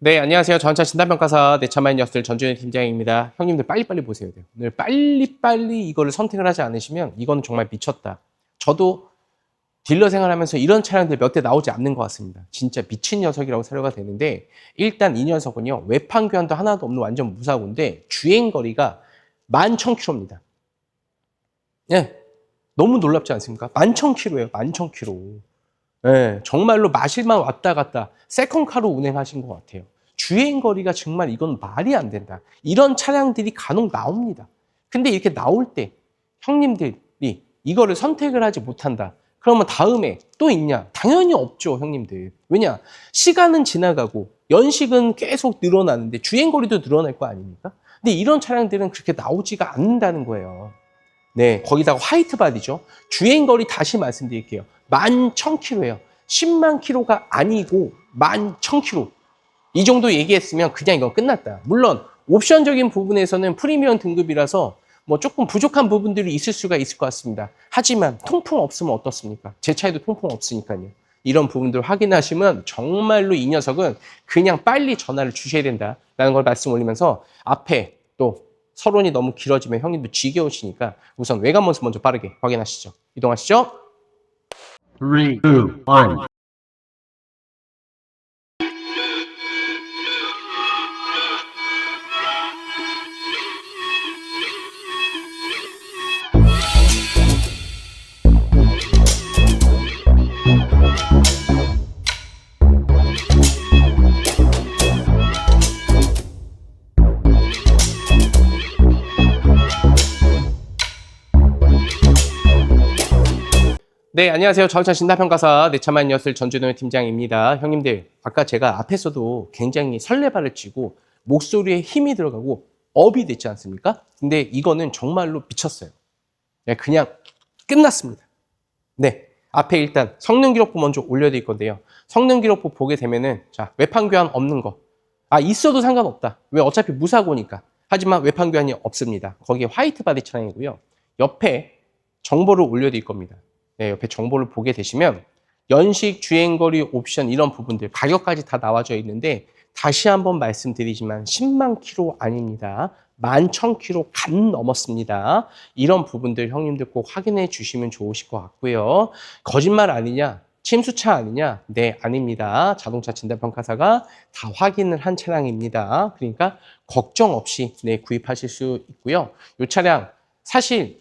네, 안녕하세요. 전차 진단평가사 내차마인 녀석들 전준현 팀장입니다. 형님들 빨리빨리 보세요. 돼요. 오늘 빨리빨리 이거를 선택을 하지 않으시면 이건 정말 미쳤다. 저도 딜러 생활하면서 이런 차량들 몇 대 나오지 않는 것 같습니다. 진짜 미친 녀석이라고 사료가 되는데 일단 이 녀석은요. 외판 교환도 하나도 없는 완전 무사고인데 주행 거리가 11,000km입니다. 예. 너무 놀랍지 않습니까? 11,000km예요. 11,000km. 예, 정말로 마실만 왔다 갔다 세컨카로 운행하신 것 같아요. 주행 거리가 정말 이건 말이 안 된다. 이런 차량들이 간혹 나옵니다. 근데 이렇게 나올 때 형님들이 이거를 선택을 하지 못한다. 그러면 다음에 또 있냐? 당연히 없죠, 형님들. 왜냐? 시간은 지나가고 연식은 계속 늘어나는데 주행 거리도 늘어날 거 아닙니까? 근데 이런 차량들은 그렇게 나오지가 않는다는 거예요. 네, 거기다가 화이트 바디죠. 주행 거리 다시 말씀드릴게요. 11,000km예요. 10만 킬로가 아니고 11,000km. 이 정도 얘기했으면 그냥 이건 끝났다. 물론 옵션적인 부분에서는 프리미엄 등급이라서 뭐 조금 부족한 부분들이 있을 수가 있을 것 같습니다. 하지만 통풍 없으면 어떻습니까? 제 차에도 통풍 없으니까요. 이런 부분들 확인하시면 정말로 이 녀석은 그냥 빨리 전화를 주셔야 된다라는 걸 말씀 올리면서 앞에 또 서론이 너무 길어지면 형님도 지겨우시니까 우선 외관 모습 먼저 빠르게 확인하시죠. 이동하시죠. Three, two, one. 네, 안녕하세요. 자동차 진단평가사 내차만 엿을 전준호 팀장입니다. 형님들, 아까 제가 앞에서도 굉장히 설레발을 치고 목소리에 힘이 들어가고 업이 됐지 않습니까? 근데 이거는 정말로 미쳤어요. 네, 그냥 끝났습니다. 네, 앞에 일단 성능 기록부 먼저 올려드릴 건데요. 성능 기록부 보게 되면은 자 외판 교환 없는 거. 아 있어도 상관없다. 왜 어차피 무사고니까. 하지만 외판 교환이 없습니다. 거기에 화이트 바디 차량이고요. 옆에 정보를 올려드릴 겁니다. 네, 옆에 정보를 보게 되시면 연식, 주행거리, 옵션 이런 부분들 가격까지 다 나와져 있는데 다시 한번 말씀드리지만 10만 킬로 아닙니다. 11,000킬로 간 넘었습니다. 이런 부분들 형님들 꼭 확인해 주시면 좋으실 것 같고요. 거짓말 아니냐? 침수차 아니냐? 네, 아닙니다. 자동차 진단평가사가 다 확인을 한 차량입니다. 그러니까 걱정 없이 네, 구입하실 수 있고요. 이 차량 사실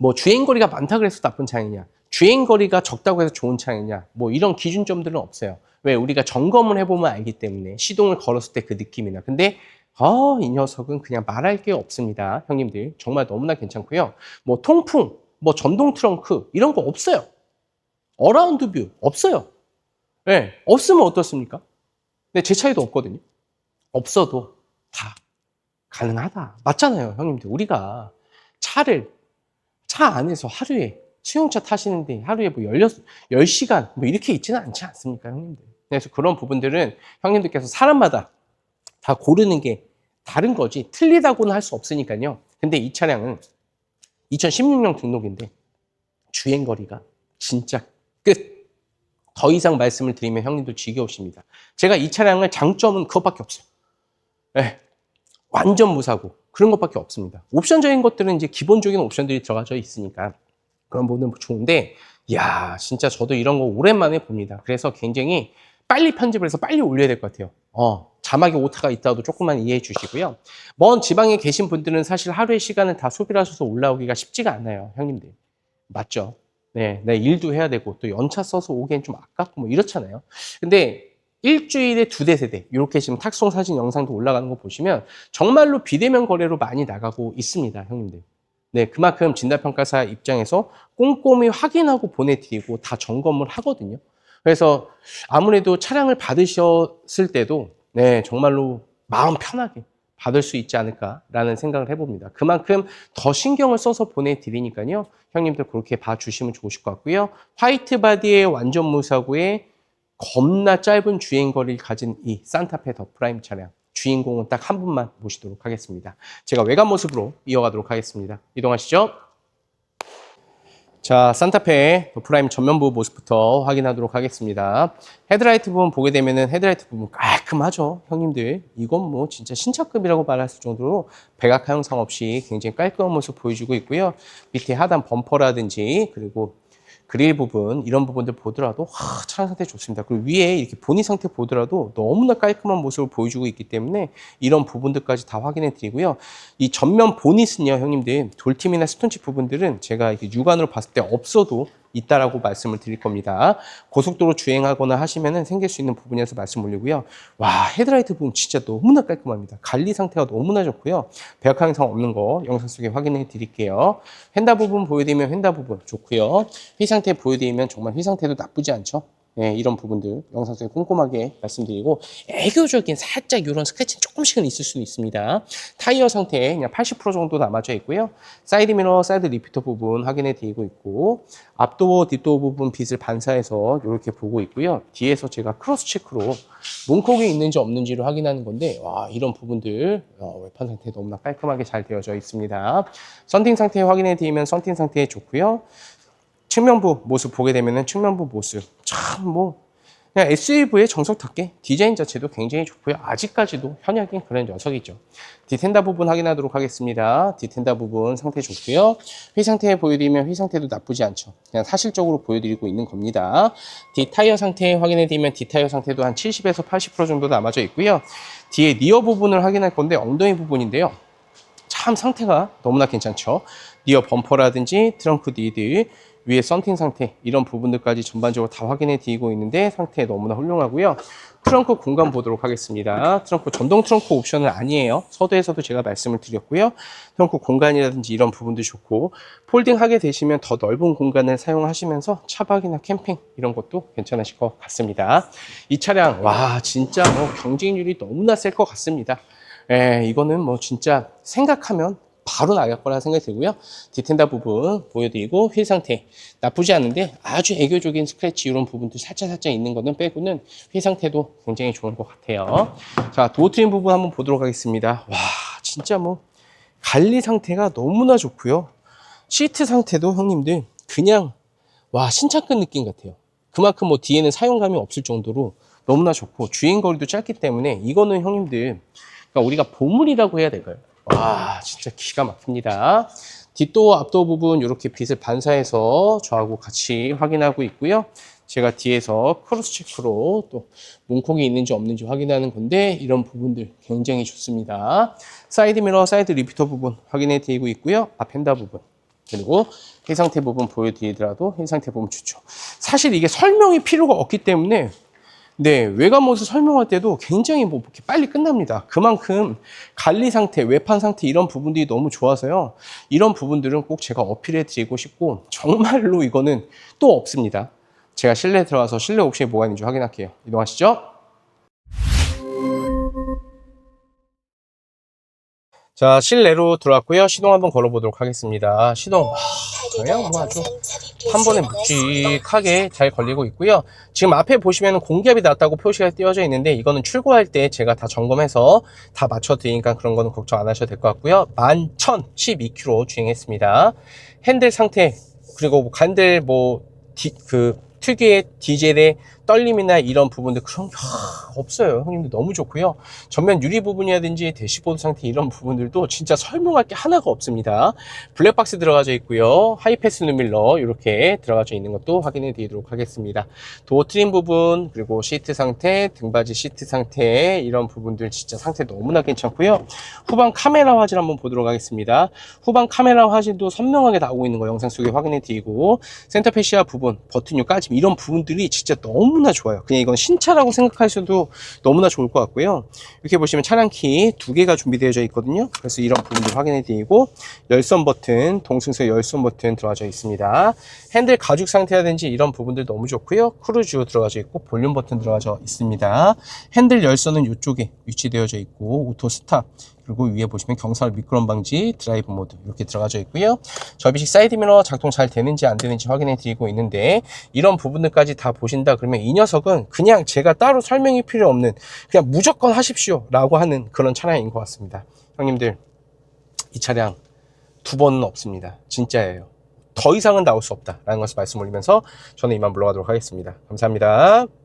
뭐 주행거리가 많다 그래서 나쁜 차량이냐 주행거리가 적다고 해서 좋은 차량이냐 뭐 이런 기준점들은 없어요. 왜? 우리가 점검을 해보면 알기 때문에 시동을 걸었을 때 그 느낌이나. 근데 아, 이 녀석은 그냥 말할 게 없습니다. 형님들 정말 너무나 괜찮고요. 뭐 통풍 뭐 전동 트렁크 이런 거 없어요. 어라운드 뷰 없어요. 네, 없으면 어떻습니까? 근데 제 차에도 없거든요. 없어도 다 가능하다. 맞잖아요 형님들. 우리가 차를 차 안에서 하루에 수용차 타시는데 하루에 뭐 16, 10시간 뭐 이렇게 있지는 않지 않습니까, 형님들? 그래서 그런 부분들은 형님들께서 사람마다 다 고르는 게 다른 거지 틀리다고는 할 수 없으니까요. 근데 이 차량은 2016년 등록인데 주행 거리가 진짜 끝. 더 이상 말씀을 드리면 형님도 지겨우십니다. 제가 이 차량을 장점은 그것밖에 없어요. 네, 완전 무사고 그런 것밖에 없습니다. 옵션적인 것들은 이제 기본적인 옵션들이 들어가져 있으니까 그런 부분은 좋은데, 야 진짜 저도 이런 거 오랜만에 봅니다. 그래서 굉장히 빨리 편집을 해서 빨리 올려야 될 것 같아요. 어, 자막에 오타가 있다도 조금만 이해해 주시고요. 먼 지방에 계신 분들은 사실 하루의 시간을 다 소비를 하셔서 올라오기가 쉽지가 않아요, 형님들. 맞죠? 네, 내 일도 해야 되고 또 연차 써서 오기엔 좀 아깝고 뭐 이렇잖아요. 근데 일주일에 두 대, 세 대, 이렇게 지금 탁송 사진 영상도 올라가는 거 보시면 정말로 비대면 거래로 많이 나가고 있습니다, 형님들. 네, 그만큼 진단평가사 입장에서 꼼꼼히 확인하고 보내드리고 다 점검을 하거든요. 그래서 아무래도 차량을 받으셨을 때도 네, 정말로 마음 편하게 받을 수 있지 않을까라는 생각을 해봅니다. 그만큼 더 신경을 써서 보내드리니까요. 형님들 그렇게 봐주시면 좋으실 것 같고요. 화이트 바디의 완전 무사고에 겁나 짧은 주행 거리를 가진 이 산타페 더 프라임 차량 주인공은 딱 한 분만 모시도록 하겠습니다. 제가 외관 모습으로 이어가도록 하겠습니다. 이동하시죠. 자, 산타페 프라임 전면부 모습부터 확인하도록 하겠습니다. 헤드라이트 부분 보게 되면은 헤드라이트 부분 깔끔하죠, 형님들. 이건 뭐 진짜 신차급이라고 말할 수 정도로 백악화 형상 없이 굉장히 깔끔한 모습 보여주고 있고요. 밑에 하단 범퍼라든지 그리고 그릴 부분 이런 부분들 보더라도 와, 차량 상태 좋습니다. 그리고 위에 이렇게 보니 상태 보더라도 너무나 깔끔한 모습을 보여주고 있기 때문에 이런 부분들까지 다 확인해 드리고요. 이 전면 보닛은요, 형님들 돌팀이나 스톤칩 부분들은 제가 이렇게 육안으로 봤을 때 없어도 있다라고 말씀을 드릴 겁니다. 고속도로 주행하거나 하시면은 생길 수 있는 부분이라서 말씀 올리고요. 와 헤드라이트 부분 진짜 너무나 깔끔합니다. 관리 상태가 너무나 좋고요. 배역 항상 없는 거 영상 속에 확인해 드릴게요. 휀다 부분 보여드리면 휀다 부분 좋고요. 휘 상태 보여드리면 정말 휘 상태도 나쁘지 않죠. 네, 이런 부분들 영상 속에 꼼꼼하게 말씀드리고 애교적인 살짝 이런 스크래치는 조금씩은 있을 수도 있습니다. 타이어 상태 그냥 80% 정도 남아져 있고요. 사이드 미러, 사이드 리피터 부분 확인해 드리고 있고 앞도어, 뒷도어 부분 빛을 반사해서 이렇게 보고 있고요. 뒤에서 제가 크로스 체크로 문콕이 있는지 없는지를 확인하는 건데 와 이런 부분들 어, 외판 상태 너무나 깔끔하게 잘 되어져 있습니다. 썬팅 상태 확인해 드리면 썬팅 상태 좋고요. 측면부 모습 보게 되면은 측면부 모습 참 뭐 그냥 SUV의 정석답게 디자인 자체도 굉장히 좋고요. 아직까지도 현역인 그런 녀석이죠. 디텐다 부분 확인하도록 하겠습니다. 디텐다 부분 상태 좋고요. 휘 상태 보여드리면 휘 상태도 나쁘지 않죠. 그냥 사실적으로 보여드리고 있는 겁니다. 뒷 타이어 상태 확인해드리면 뒷 타이어 상태도 한 70에서 80% 정도 남아져 있고요. 뒤에 리어 부분을 확인할 건데 엉덩이 부분인데요. 참 상태가 너무나 괜찮죠. 리어 범퍼라든지 트렁크 리드, 위에 썬팅 상태 이런 부분들까지 전반적으로 다 확인해 드리고 있는데 상태 너무나 훌륭하고요. 트렁크 공간 보도록 하겠습니다. 트렁크 전동 트렁크 옵션은 아니에요. 서두에서도 제가 말씀을 드렸고요. 트렁크 공간이라든지 이런 부분도 좋고 폴딩 하게 되시면 더 넓은 공간을 사용하시면서 차박이나 캠핑 이런 것도 괜찮으실 것 같습니다. 이 차량 와 진짜 뭐 경쟁률이 너무나 셀 것 같습니다. 예, 이거는 뭐 진짜 생각하면 바로 나갈 거라 생각이 들고요. 디텐다 부분 보여드리고 휠 상태 나쁘지 않은데 아주 애교적인 스크래치 이런 부분들 살짝 살짝 있는 거는 빼고는 휠 상태도 굉장히 좋은 것 같아요. 자 도어 트림 부분 한번 보도록 하겠습니다. 와 진짜 뭐 관리 상태가 너무나 좋고요. 시트 상태도 형님들 그냥 와 신차급 느낌 같아요. 그만큼 뭐 뒤에는 사용감이 없을 정도로 너무나 좋고 주행 거리도 짧기 때문에 이거는 형님들 그러니까 우리가 보물이라고 해야 될까요? 와 진짜 기가 막힙니다. 뒷도어 앞도어 부분 이렇게 빛을 반사해서 저하고 같이 확인하고 있고요. 제가 뒤에서 크로스 체크로 또 문콕이 있는지 없는지 확인하는 건데 이런 부분들 굉장히 좋습니다. 사이드 미러, 사이드 리피터 부분 확인해 드리고 있고요. 앞 펜다 부분 그리고 이 상태 부분 보여드리더라도 이 상태 부분 좋죠. 사실 이게 설명이 필요가 없기 때문에 네, 외관 모습 설명할 때도 굉장히 뭐 이렇게 빨리 끝납니다. 그만큼 관리 상태, 외판 상태 이런 부분들이 너무 좋아서요. 이런 부분들은 꼭 제가 어필해 드리고 싶고 정말로 이거는 또 없습니다. 제가 실내 들어가서 실내 옵션이 뭐가 있는지 확인할게요. 이동하시죠. 자, 실내로 들어왔고요. 시동 한번 걸어보도록 하겠습니다. 시동. 와, 그냥 뭐 아주 한 번에 묵직하게 잘 걸리고 있고요. 지금 앞에 보시면 공기압이 낮다고 표시가 띄어져 있는데 이거는 출고할 때 제가 다 점검해서 다 맞춰 드리니까 그런 거는 걱정 안 하셔도 될 것 같고요. 11,012km 주행했습니다. 핸들 상태 그리고 뭐 간들 뭐 그 특유의 디젤의 떨림이나 이런 부분들 그런 게 하, 없어요. 형님들 너무 좋고요. 전면 유리 부분이라든지 대시보드 상태 이런 부분들도 진짜 설명할 게 하나가 없습니다. 블랙박스 들어가져 있고요. 하이패스 누밀러 이렇게 들어가져 있는 것도 확인해 드리도록 하겠습니다. 도어 트림 부분 그리고 시트 상태, 등받이 시트 상태 이런 부분들 진짜 상태 너무나 괜찮고요. 후방 카메라 화질 한번 보도록 하겠습니다. 후방 카메라 화질도 선명하게 나오고 있는 거 영상 속에 확인해 드리고 센터페시아 부분, 버튼류 까짐 이런 부분들이 진짜 너무 나 좋아요. 그냥 이건 신차라고 생각하셔도 너무나 좋을 것 같고요. 이렇게 보시면 차량 키 두 개가 준비되어져 있거든요. 그래서 이런 부분들 확인해 드리고 열선 버튼, 동승서 열선 버튼 들어가져 있습니다. 핸들 가죽 상태라든지 이런 부분들 너무 좋고요. 크루즈 들어가져 있고 볼륨 버튼 들어가져 있습니다. 핸들 열선은 이쪽에 위치되어져 있고 오토 스탑 그리고 위에 보시면 경사를 미끄럼 방지 드라이브 모드 이렇게 들어가져 있고요. 접이식 사이드 미러 작동 잘 되는지 안 되는지 확인해 드리고 있는데 이런 부분들까지 다 보신다 그러면 이 녀석은 그냥 제가 따로 설명이 필요 없는 그냥 무조건 하십시오 라고 하는 그런 차량인 것 같습니다. 형님들 이 차량 두 번은 없습니다. 진짜예요. 더 이상은 나올 수 없다라는 것을 말씀 올리면서 저는 이만 물러가도록 하겠습니다. 감사합니다.